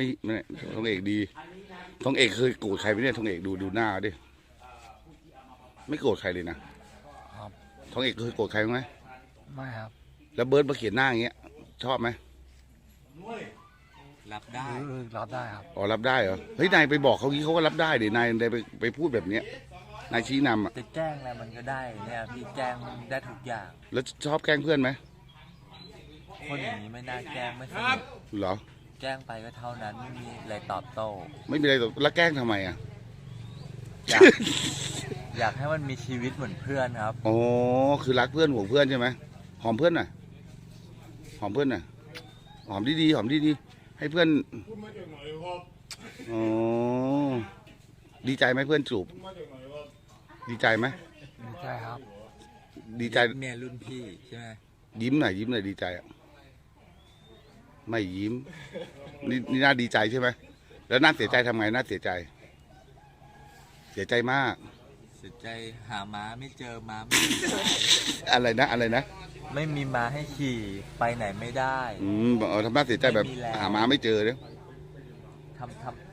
ไม่ไม่ทองเอกดีทองเอกเคยโกรธใครไหมเนี่ยทองเอกดูดูหน้าดิ ไม่โกรธใครเลยนะครับ ทองเอกเคยโกรธใครบ้างไหมไม่ครับ แล้วเบิร์ดมาเขียนหน้าอย่างเงี้ย ชอบไหมรับได้เออรับได้ครับ อ๋อรับได้เหรอ เฮ้ยนายไปบอกเขางี้เขาก็รับได้เดี๋ยวนายนายไปไปพูดแบบเนี้ยนายชี้นำอะ จะแจ้งอะไรมันก็ได้เนี่ยพี่แจ้งได้ทุกอย่าง แล้วชอบแกล้งเพื่อนไหมคนอย่างนี้ไม่น่าแจ้งไม่สนุกเหรอ แจ้งไปก็เท่านั้นไม่มีอะไรตอบโต้ ไม่มีอะไรหรอกแล้วแกล้งทำไมอะอยาก อยากให้มันมีชีวิตเหมือนเพื่อนครับ อ๋อคือรักเพื่อนห่วงเพื่อนใช่ไหมหอมเพื่อนหน่อยหอมเพื่อนหน่อยหอมดีๆหอมดีๆให้เพื่อนอ๋อดีใจไหมเพื่อนจูบดีใจไหมดีใจครับ ดีใจ เมียรุ่นพี่ใช่ไหมยิ้มหน่อยยิ้มหน่อยดีใจอะ ไม่ยิ้มนี่นี่น่าดีใจใช่ไหมแล้วน่าเสียใจทำไงน่าเสียใจ เสียใจมาก เสียใจหาม้าไม่เจอม้าไม่มีอะไรนะ อะไรนะไม่มีม้าให้ขี่ไปไหนไม่ได้ อืมเออทำหน้าเสียใจแบบไม่มีแล้วหามาไม่เจอเนี่ยทำทำ